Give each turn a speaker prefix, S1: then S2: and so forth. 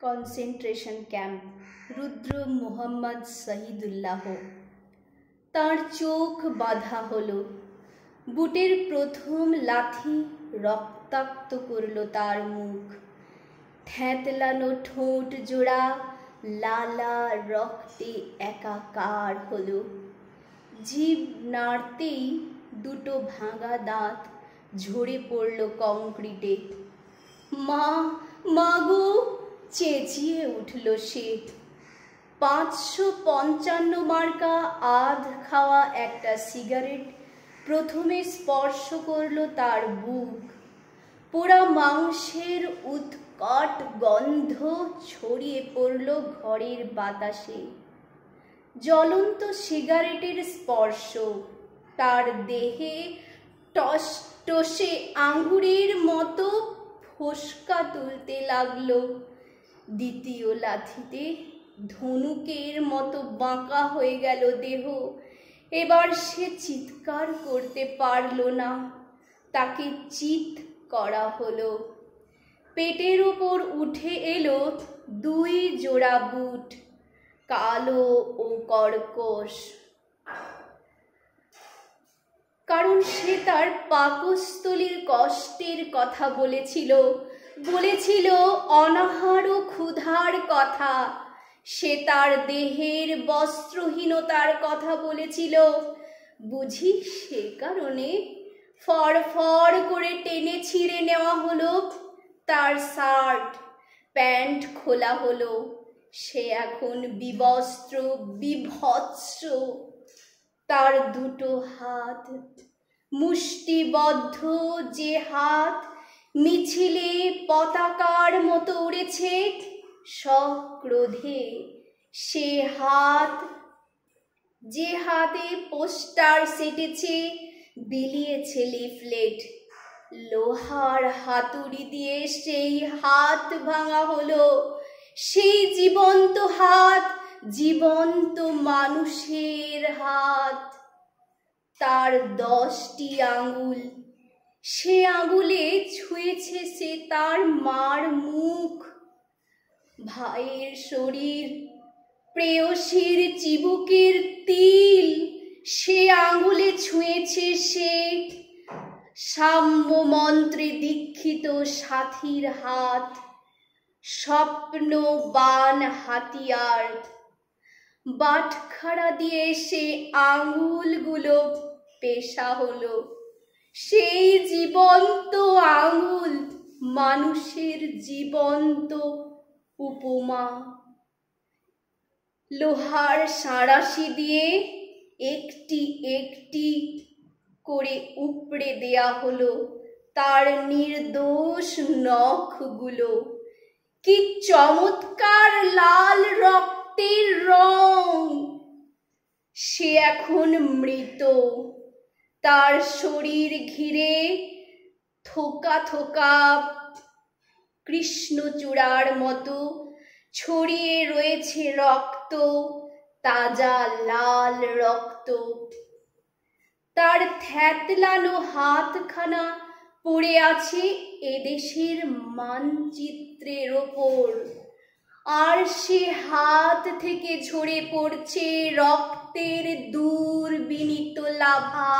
S1: Concentration camp Rudra Mohammad Shahidullah তার চোখ বাঁধা হলো, বুটের প্রথম লাথি রক্তাক্ত করল তার মুখ। থ্যাতলানো ঠোঁট জোড়া লালা রক্তে একাকার হলো। জীব নাড়তেই দুটো ভাঙা দাঁত ঝরে পড়ল কংক্রিটে। মা মাগো চেঁচিয়ে উঠল সে পাঁচশো পঞ্চান্ন মার্কা আধ খাওয়া একটা সিগারেট প্রথমে স্পর্শ করল তার বুক। পোড়া মাংসের উৎকট গন্ধ ছড়িয়ে পড়ল ঘরের বাতাসে। জ্বলন্ত সিগারেটের স্পর্শ, তার দেহে টস টসে আঙ্গুরের মতো ফোসকা তুলতে লাগল। দ্বিতীয় লাথিতে ধনুকের মতো বাঁকা হয়ে গেল দেহ। এবার সে চিৎকার করতে পারল না। তাকে চিৎ করা হলো। পেটের ওপর উঠে এলো দুই জোড়া বুট, কালো ও কর্কশ। কারণ সে তার পাকস্থলীর কষ্টের কথা বলেছিল। বলেছিল, অনাহার ও ক্ষুধার কথা। সে তার দেহের বস্ত্রহীনতার কথা বলেছিল। বুঝি সে কারণে ফর করে টেনে ছিঁড়ে নেওয়া হলো, তার শার্ট, প্যান্ট খোলা হলো। সে এখন বিবস্ত্র, বিভৎস। তার দুটো হাত মুষ্টিবদ্ধ যে হাত মিছিলে পতাকার মতো উড়েছে সক্রোধে সে হাত, যে হাতে পোস্টার সেটেছে, বিলিয়েছে লিফলেট। লোহার হাতুড়ি দিয়ে সেই হাত ভাঙা হলো। সেই জীবন্ত হাত, জীবন্ত মানুষের হাত। তার দশটি আঙ্গুল সে আঙুলে ছুঁয়েছে সে তার মার মুখ। ভাইয়ের শরীর, প্রেয়সীর চিবুকের তিল, সে আঙুলে ছুঁয়েছে সে। সাম্য মন্ত্রে দীক্ষিত সাথীর হাত, স্বপ্ন বান হাতিয়ার। বাটখারা দিয়ে সে আঙুলগুলো পেশা হলো। সেই জীবন্ত আঙুল মানুষের জীবন্ত উপমা। লোহার সাঁড়াশি দিয়ে একটি একটি করে উপড়ে দেয়া হলো তার নির্দোষ নখগুলো। কি চমৎকার লাল রক্তের রং! সে এখন মৃত। তার শরীর ঘিরে থোকা থোকা কৃষ্ণচূড়ার মতো ছড়িয়ে রয়েছে রক্ত, তাজা লাল রক্ত। তার থ্যাতলানো হাতখানা পড়ে আছে এদেশের মানচিত্রের ওপর। আর সে হাত থেকে ঝরে পড়ছে রক্তের দূর বিনীত লাভা।